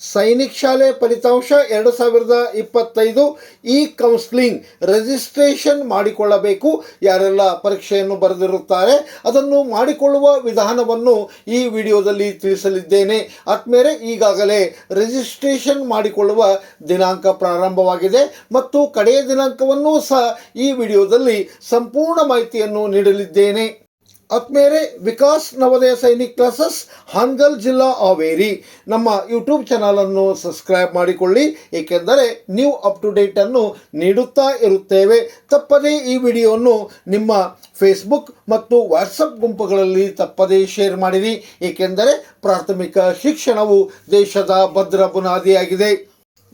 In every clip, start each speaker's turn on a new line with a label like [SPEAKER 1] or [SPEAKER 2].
[SPEAKER 1] ಸೈನಿಕ್ ಶಾಲೆ ಫಲಿತಾಂಶ ಎರಡು ಸಾವಿರದ ಇಪ್ಪತ್ತೈದು ಈ ಕೌನ್ಸಿಲಿಂಗ್ ರಿಜಿಸ್ಟ್ರೇಷನ್ ಮಾಡಿಕೊಳ್ಳಬೇಕು. ಯಾರೆಲ್ಲ ಪರೀಕ್ಷೆಯನ್ನು ಬರೆದಿರುತ್ತಾರೆ ಅದನ್ನು ಮಾಡಿಕೊಳ್ಳುವ ವಿಧಾನವನ್ನು ಈ ವಿಡಿಯೋದಲ್ಲಿ ತಿಳಿಸಲಿದ್ದೇನೆ. ಆದ್ಮೇಲೆ ಈಗಾಗಲೇ ರಿಜಿಸ್ಟ್ರೇಷನ್ ಮಾಡಿಕೊಳ್ಳುವ ದಿನಾಂಕ ಪ್ರಾರಂಭವಾಗಿದೆ ಮತ್ತು ಕಡೆಯ ದಿನಾಂಕವನ್ನು ಸಹ ಈ ವಿಡಿಯೋದಲ್ಲಿ ಸಂಪೂರ್ಣ ಮಾಹಿತಿಯನ್ನು ನೀಡಲಿದ್ದೇನೆ. ಆದ್ಮೇಲೆ ವಿಕಾಸ್ ನವೋದಯ ಸೈನಿಕ್ ಕ್ಲಾಸಸ್ ಹಾನ್ಗಲ್ ಜಿಲ್ಲಾ ಹಾವೇರಿ. ನಮ್ಮ ಯೂಟ್ಯೂಬ್ ಚಾನಲನ್ನು ಸಬ್ಸ್ಕ್ರೈಬ್ ಮಾಡಿಕೊಳ್ಳಿ, ಏಕೆಂದರೆ ನ್ಯೂ ಅಪ್ ಟು ಡೇಟನ್ನು ನೀಡುತ್ತಾ ಇರುತ್ತೇವೆ. ತಪ್ಪದೇ ಈ ವಿಡಿಯೋವನ್ನು ನಿಮ್ಮ ಫೇಸ್ಬುಕ್ ಮತ್ತು ವಾಟ್ಸಪ್ ಗುಂಪುಗಳಲ್ಲಿ ತಪ್ಪದೇ ಶೇರ್ ಮಾಡಿರಿ. ಏಕೆಂದರೆ ಪ್ರಾಥಮಿಕ ಶಿಕ್ಷಣವು ದೇಶದ ಭದ್ರ ಬುನಾದಿಯಾಗಿದೆ.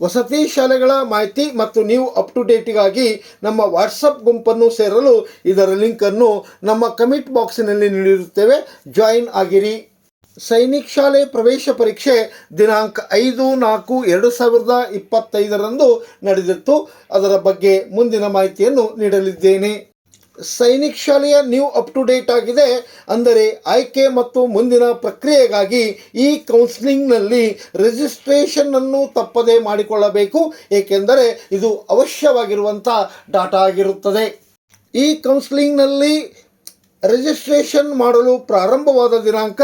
[SPEAKER 1] ವಸತಿ ಶಾಲೆಗಳ ಮಾಹಿತಿ ಮತ್ತು ನೀವು ಅಪ್ ಟು ಡೇಟಿಗಾಗಿ ನಮ್ಮ ವಾಟ್ಸಪ್ ಗುಂಪನ್ನು ಸೇರಲು ಇದರ ಲಿಂಕನ್ನು ನಮ್ಮ ಕಮಿಟ್ ಬಾಕ್ಸಿನಲ್ಲಿ ನೀಡಿರುತ್ತೇವೆ. ಜಾಯಿನ್ ಆಗಿರಿ. ಸೈನಿಕ್ ಶಾಲೆ ಪ್ರವೇಶ ಪರೀಕ್ಷೆ ದಿನಾಂಕ ಐದು ನಾಲ್ಕು ಎರಡು ಸಾವಿರದ ಇಪ್ಪತ್ತೈದರಂದು ನಡೆದಿತ್ತು. ಅದರ ಬಗ್ಗೆ ಮುಂದಿನ ಮಾಹಿತಿಯನ್ನು ನೀಡಲಿದ್ದೇನೆ. ಸೈನಿಕ್ ಶಾಲೆಯ ನ್ಯೂ ಅಪ್ ಟು ಡೇಟ್ ಆಗಿದೆ. ಅಂದರೆ ಆಯ್ಕೆ ಮತ್ತು ಮುಂದಿನ ಪ್ರಕ್ರಿಯೆಗಾಗಿ ಈ ಕೌನ್ಸಿಲಿಂಗ್ನಲ್ಲಿ ರಿಜಿಸ್ಟ್ರೇಷನನ್ನು ತಪ್ಪದೇ ಮಾಡಿಕೊಳ್ಳಬೇಕು. ಏಕೆಂದರೆ ಇದು ಅವಶ್ಯವಾಗಿರುವಂಥ ಡಾಟಾ ಆಗಿರುತ್ತದೆ. ಈ ಕೌನ್ಸಿಲಿಂಗ್ನಲ್ಲಿ ರಿಜಿಸ್ಟ್ರೇಷನ್ ಮಾಡಲು ಪ್ರಾರಂಭವಾದ ದಿನಾಂಕ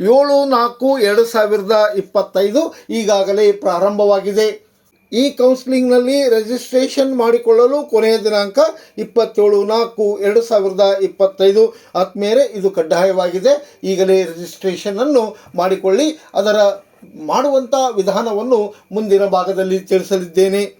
[SPEAKER 1] ಏಳು ನಾಲ್ಕು ಎರಡು ಸಾವಿರದ ಇಪ್ಪತ್ತೈದು ಈಗಾಗಲೇ ಪ್ರಾರಂಭವಾಗಿದೆ. ಈ ಕೌನ್ಸಿಲಿಂಗ್ನಲ್ಲಿ ರಿಜಿಸ್ಟ್ರೇಷನ್ ಮಾಡಿಕೊಳ್ಳಲು ಕೊನೆಯ ದಿನಾಂಕ ಇಪ್ಪತ್ತೇಳು ನಾಲ್ಕು ಎರಡು ಸಾವಿರದ ಇಪ್ಪತ್ತೈದು. ಆದ್ಮೇಲೆ ಇದು ಕಡ್ಡಾಯವಾಗಿದೆ. ಈಗಲೇ ರಿಜಿಸ್ಟ್ರೇಷನನ್ನು ಮಾಡಿಕೊಳ್ಳಿ. ಅದರ ಮಾಡುವಂಥ ವಿಧಾನವನ್ನು ಮುಂದಿನ ಭಾಗದಲ್ಲಿ ತಿಳಿಸಲಿದ್ದೇನೆ.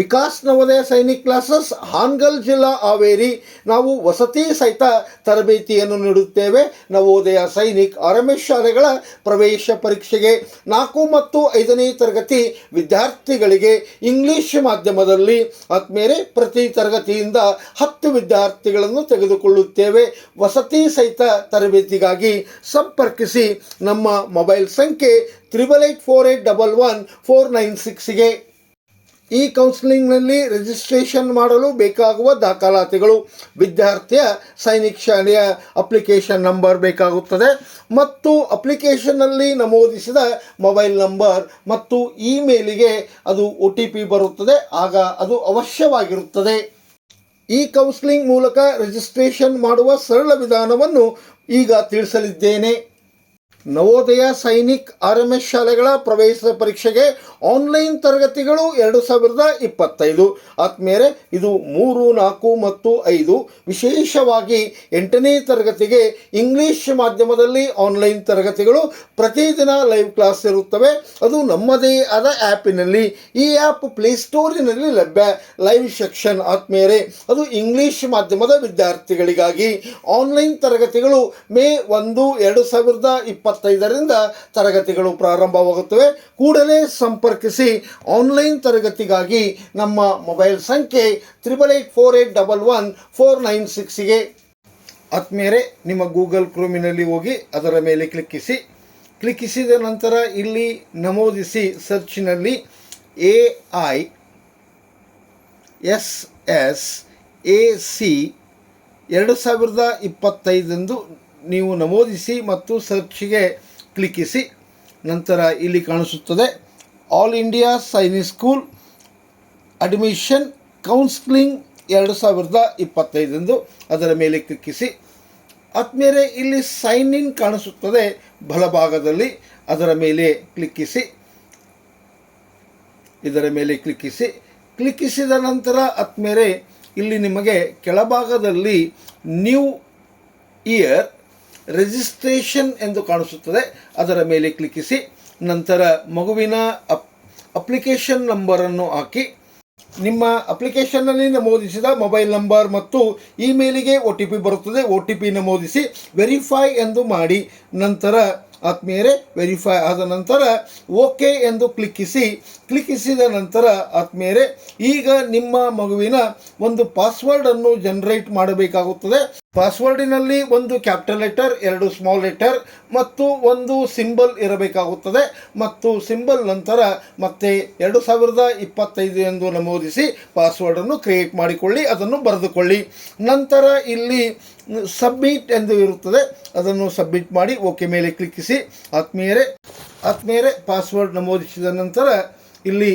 [SPEAKER 1] ವಿಕಾಸ್ ನವೋದಯ ಸೈನಿಕ್ ಕ್ಲಾಸಸ್, ಹಾನ್ಗಲ್ ಜಿಲ್ಲಾ ಹಾವೇರಿ. ನಾವು ವಸತಿ ಸಹಿತ ತರಬೇತಿಯನ್ನು ನೀಡುತ್ತೇವೆ. ನವೋದಯ ಸೈನಿಕ್ ಆರ್ಎಂಎಸ್ ಶಾಲೆಗಳ ಪ್ರವೇಶ ಪರೀಕ್ಷೆಗೆ ನಾಲ್ಕು ಮತ್ತು ಐದನೇ ತರಗತಿ ವಿದ್ಯಾರ್ಥಿಗಳಿಗೆ ಇಂಗ್ಲಿಷ್ ಮಾಧ್ಯಮದಲ್ಲಿ ಆದ್ಮೇಲೆ ಪ್ರತಿ ತರಗತಿಯಿಂದ ಹತ್ತು ವಿದ್ಯಾರ್ಥಿಗಳನ್ನು ತೆಗೆದುಕೊಳ್ಳುತ್ತೇವೆ. ವಸತಿ ಸಹಿತ ತರಬೇತಿಗಾಗಿ ಸಂಪರ್ಕಿಸಿ ನಮ್ಮ ಮೊಬೈಲ್ ಸಂಖ್ಯೆ triple eight four eight double one four nine ಸಿಕ್ಸ್ಗೆ ಈ ಕೌನ್ಸಿಲಿಂಗ್ನಲ್ಲಿ ರಿಜಿಸ್ಟ್ರೇಷನ್ ಮಾಡಲು ಬೇಕಾಗುವ ದಾಖಲಾತಿಗಳು. ವಿದ್ಯಾರ್ಥಿಯ ಸೈನಿಕ ಶಾಲೆಯ ಅಪ್ಲಿಕೇಶನ್ ನಂಬರ್ ಬೇಕಾಗುತ್ತದೆ ಮತ್ತು ಅಪ್ಲಿಕೇಶನ್ನಲ್ಲಿ ನಮೂದಿಸಿದ ಮೊಬೈಲ್ ನಂಬರ್ ಮತ್ತು ಇಮೇಲಿಗೆ ಅದು ಒ ಟಿ ಪಿ ಬರುತ್ತದೆ. ಆಗ ಅದು ಅವಶ್ಯವಾಗಿರುತ್ತದೆ. ಈ ಕೌನ್ಸಿಲಿಂಗ್ ಮೂಲಕ ರಿಜಿಸ್ಟ್ರೇಷನ್ ಮಾಡುವ ಸರಳ ವಿಧಾನವನ್ನು ಈಗ ತಿಳಿಸಲಿದ್ದೇನೆ. ನವೋದಯ ಸೈನಿಕ್ ಆರ್ಎಂಎಸ್ ಶಾಲೆಗಳ ಪ್ರವೇಶ ಪರೀಕ್ಷೆಗೆ ಆನ್ಲೈನ್ ತರಗತಿಗಳು ಎರಡು ಸಾವಿರದ ಇಪ್ಪತ್ತೈದು. ಆದ್ಮೇಲೆ ಇದು ಮೂರು, ನಾಲ್ಕು ಮತ್ತು ಐದು. ವಿಶೇಷವಾಗಿ ಎಂಟನೇ ತರಗತಿಗೆ ಇಂಗ್ಲಿಷ್ ಮಾಧ್ಯಮದಲ್ಲಿ ಆನ್ಲೈನ್ ತರಗತಿಗಳು ಪ್ರತಿದಿನ ಲೈವ್ ಕ್ಲಾಸ್ ಇರುತ್ತವೆ. ಅದು ನಮ್ಮದೇ ಆದ ಆ್ಯಪಿನಲ್ಲಿ, ಈ ಆ್ಯಪ್ ಪ್ಲೇಸ್ಟೋರಿನಲ್ಲಿ ಲಭ್ಯ. ಲೈವ್ ಸೆಕ್ಷನ್ ಆದ್ಮೇಲೆ ಅದು ಇಂಗ್ಲಿಷ್ ಮಾಧ್ಯಮದ ವಿದ್ಯಾರ್ಥಿಗಳಿಗಾಗಿ ಆನ್ಲೈನ್ ತರಗತಿಗಳು ಮೇ ಒಂದು, ಎರಡು ಸಾವಿರದ ಇಪ್ಪತ್ತೈದರಿಂದ ತರಗತಿಗಳು ಪ್ರಾರಂಭವಾಗುತ್ತವೆ. ಕೂಡಲೇ ಸಂಪರ್ಕಿಸಿ ಆನ್ಲೈನ್ ತರಗತಿಗಾಗಿ ನಮ್ಮ ಮೊಬೈಲ್ ಸಂಖ್ಯೆ triple eight four eight double one four nine ಸಿಕ್ಸಿಗೆ ಆದ್ಮೇಲೆ ನಿಮ್ಮ ಗೂಗಲ್ ಕ್ರೋಮಿನಲ್ಲಿ ಹೋಗಿ ಅದರ ಮೇಲೆ ಕ್ಲಿಕ್ಕಿಸಿ. ಕ್ಲಿಕ್ಕಿಸಿದ ನಂತರ ಇಲ್ಲಿ ನಮೂದಿಸಿ ಸರ್ಚಿನಲ್ಲಿ A I S S A C ಎರಡು ಸಾವಿರದ ಇಪ್ಪತ್ತೈದೆಂದು ನೀವು ನಮೂದಿಸಿ ಮತ್ತು ಸರ್ಚ್ಗೆ ಕ್ಲಿಕ್ಕಿಸಿ, ನಂತರ ಇಲ್ಲಿ ಕಾಣಿಸುತ್ತದೆ all India Sainik school admission counselling ಎರಡು ಸಾವಿರದ ಇಪ್ಪತ್ತೈದೆಂದು ಅದರ ಮೇಲೆ ಕ್ಲಿಕ್ಕಿಸಿ. ಆದ್ಮೇಲೆ ಇಲ್ಲಿ ಸೈನ್ ಇನ್ ಕಾಣಿಸುತ್ತದೆ, ಬಲಭಾಗದಲ್ಲಿ ಅದರ ಮೇಲೆ ಕ್ಲಿಕ್ಕಿಸಿ. ಇದರ ಮೇಲೆ ಕ್ಲಿಕ್ಕಿಸಿ. ಕ್ಲಿಕ್ಕಿಸಿದ ನಂತರ ಆದ್ಮೇಲೆ ಇಲ್ಲಿ ನಿಮಗೆ ಕೆಳಭಾಗದಲ್ಲಿ ನ್ಯೂ ಇಯರ್ ರಿಜಿಸ್ಟ್ರೇಷನ್ ಎಂದು ಕಾಣಿಸುತ್ತದೆ. ಅದರ ಮೇಲೆ ಕ್ಲಿಕ್ಕಿಸಿ. ನಂತರ ಮಗುವಿನ ಅಪ್, ಅಪ್ಲಿಕೇಶನ್ ನಂಬರನ್ನು ಹಾಕಿ. ನಿಮ್ಮ ಅಪ್ಲಿಕೇಶನ್ನಲ್ಲಿ ನಮೂದಿಸಿದ ಮೊಬೈಲ್ ನಂಬರ್ ಮತ್ತು ಇಮೇಲಿಗೆ ಒ ಟಿ ಪಿ ಬರುತ್ತದೆ. ಒ ಟಿ ಪಿ ನಮೂದಿಸಿ ವೆರಿಫೈ ಎಂದು ಮಾಡಿ. ನಂತರ ಆತ್ಮೀಯರೇ, ವೆರಿಫೈ ಆದ ನಂತರ ಓಕೆ ಎಂದು ಕ್ಲಿಕ್ಕಿಸಿ. ಕ್ಲಿಕ್ಕಿಸಿದ ನಂತರ ಆತ್ಮೀಯರೇ, ಈಗ ನಿಮ್ಮ ಮಗುವಿನ ಒಂದು ಪಾಸ್ವರ್ಡನ್ನು ಜನರೇಟ್ ಮಾಡಬೇಕಾಗುತ್ತದೆ. ಪಾಸ್ವರ್ಡಿನಲ್ಲಿ ಒಂದು ಕ್ಯಾಪಿಟಲ್ ಲೆಟರ್, ಎರಡು ಸ್ಮಾಲ್ ಲೆಟರ್ ಮತ್ತು ಒಂದು ಸಿಂಬಲ್ ಇರಬೇಕಾಗುತ್ತದೆ. ಮತ್ತು ಸಿಂಬಲ್ ನಂತರ ಮತ್ತೆ ಎರಡು ಸಾವಿರದ ಇಪ್ಪತ್ತೈದು ಎಂದು ನಮೂದಿಸಿ ಪಾಸ್ವರ್ಡನ್ನು ಕ್ರಿಯೇಟ್ ಮಾಡಿಕೊಳ್ಳಿ, ಅದನ್ನು ಬರೆದುಕೊಳ್ಳಿ. ನಂತರ ಇಲ್ಲಿ ಸಬ್ಮಿಟ್ ಎಂದು ಇರುತ್ತದೆ. ಅದನ್ನು ಸಬ್ಮಿಟ್ ಮಾಡಿ ಓಕೆ ಮೇಲೆ ಕ್ಲಿಕ್ಕಿಸಿ. ಆತ್ಮೀಯರೇ ಆತ್ಮೀಯರೇ, ಪಾಸ್ವರ್ಡ್ ನಮೂದಿಸಿದ ನಂತರ ಇಲ್ಲಿ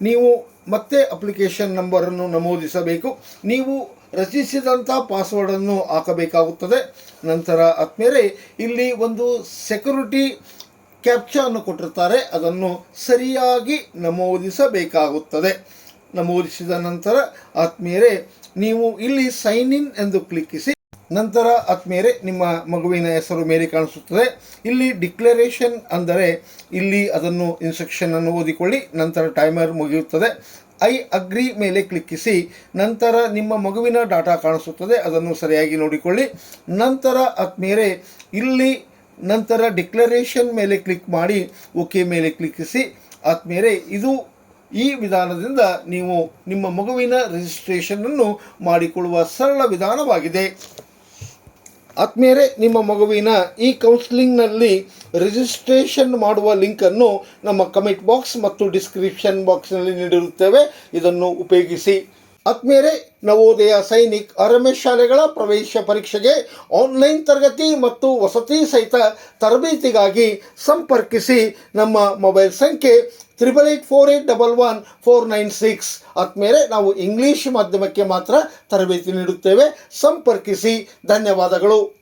[SPEAKER 1] ನೀವು ಮತ್ತೆ ಅಪ್ಲಿಕೇಶನ್ ನಂಬರನ್ನು ನಮೂದಿಸಬೇಕು. ನೀವು ರಚಿಸಿದಂಥ ಪಾಸ್ವರ್ಡನ್ನು ಹಾಕಬೇಕಾಗುತ್ತದೆ. ನಂತರ ಆದ್ಮೇಲೆ ಇಲ್ಲಿ ಒಂದು ಸೆಕ್ಯೂರಿಟಿ ಕ್ಯಾಪ್ಚನ್ನು ಕೊಟ್ಟಿರ್ತಾರೆ. ಅದನ್ನು ಸರಿಯಾಗಿ ನಮೂದಿಸಬೇಕಾಗುತ್ತದೆ. ನಮೂದಿಸಿದ ನಂತರ ಆದ್ಮೇಲೆ ನೀವು ಇಲ್ಲಿ ಸೈನ್ ಇನ್ ಎಂದು ಕ್ಲಿಕ್ಕಿಸಿ. ನಂತರ ಆದ್ಮೇಲೆ ನಿಮ್ಮ ಮಗುವಿನ ಹೆಸರು ಮೇಲೆ ಕಾಣಿಸುತ್ತದೆ. ಇಲ್ಲಿ ಡಿಕ್ಲರೇಷನ್ ಅಂದರೆ ಇಲ್ಲಿ ಅದನ್ನು ಇನ್ಸ್ಟ್ರಕ್ಷನನ್ನು ಓದಿಕೊಳ್ಳಿ. ನಂತರ ಟೈಮರ್ ಮುಗಿಯುತ್ತದೆ. ಐ ಅಗ್ರಿ ಮೇಲೆ ಕ್ಲಿಕ್ಕಿಸಿ, ನಂತರ ನಿಮ್ಮ ಮಗುವಿನ ಡಾಟಾ ಕಾಣಿಸುತ್ತದೆ, ಅದನ್ನು ಸರಿಯಾಗಿ ನೋಡಿಕೊಳ್ಳಿ. ನಂತರ ಆದ್ಮೇಲೆ ಇಲ್ಲಿ ನಂತರ ಡಿಕ್ಲರೇಷನ್ ಮೇಲೆ ಕ್ಲಿಕ್ ಮಾಡಿ, ಓಕೆ ಮೇಲೆ ಕ್ಲಿಕ್ಕಿಸಿ. ಆದ್ಮೇಲೆ ಇದು ಈ ವಿಧಾನದಿಂದ ನೀವು ನಿಮ್ಮ ಮಗುವಿನ ರಿಜಿಸ್ಟ್ರೇಷನನ್ನು ಮಾಡಿಕೊಳ್ಳುವ ಸರಳ ವಿಧಾನವಾಗಿದೆ. ಆದ್ಮೇಲೆ ನಿಮ್ಮ ಮಗುವಿನ ಈ ಕೌನ್ಸಿಲಿಂಗ್ನಲ್ಲಿ ರಿಜಿಸ್ಟ್ರೇಷನ್ ಮಾಡುವ ಲಿಂಕನ್ನು ನಮ್ಮ ಕಮೆಂಟ್ ಬಾಕ್ಸ್ ಮತ್ತು ಡಿಸ್ಕ್ರಿಪ್ಷನ್ ಬಾಕ್ಸ್ನಲ್ಲಿ ನೀಡಿರುತ್ತೇವೆ. ಇದನ್ನು ಉಪಯೋಗಿಸಿ. ಆದ್ಮೇಲೆ ನವೋದಯ ಸೈನಿಕ್ ಆರ್ಎಂಎಸ್ ಶಾಲೆಗಳ ಪ್ರವೇಶ ಪರೀಕ್ಷೆಗೆ ಆನ್ಲೈನ್ ತರಗತಿ ಮತ್ತು ವಸತಿ ಸಹಿತ ತರಬೇತಿಗಾಗಿ ಸಂಪರ್ಕಿಸಿ ನಮ್ಮ ಮೊಬೈಲ್ ಸಂಖ್ಯೆ triple eight four eight double one four nine six ಆದ್ಮೇಲೆ ನಾವು ಇಂಗ್ಲೀಷ್ ಮಾಧ್ಯಮಕ್ಕೆ ಮಾತ್ರ ತರಬೇತಿ ನೀಡುತ್ತೇವೆ. ಸಂಪರ್ಕಿಸಿ. ಧನ್ಯವಾದಗಳು.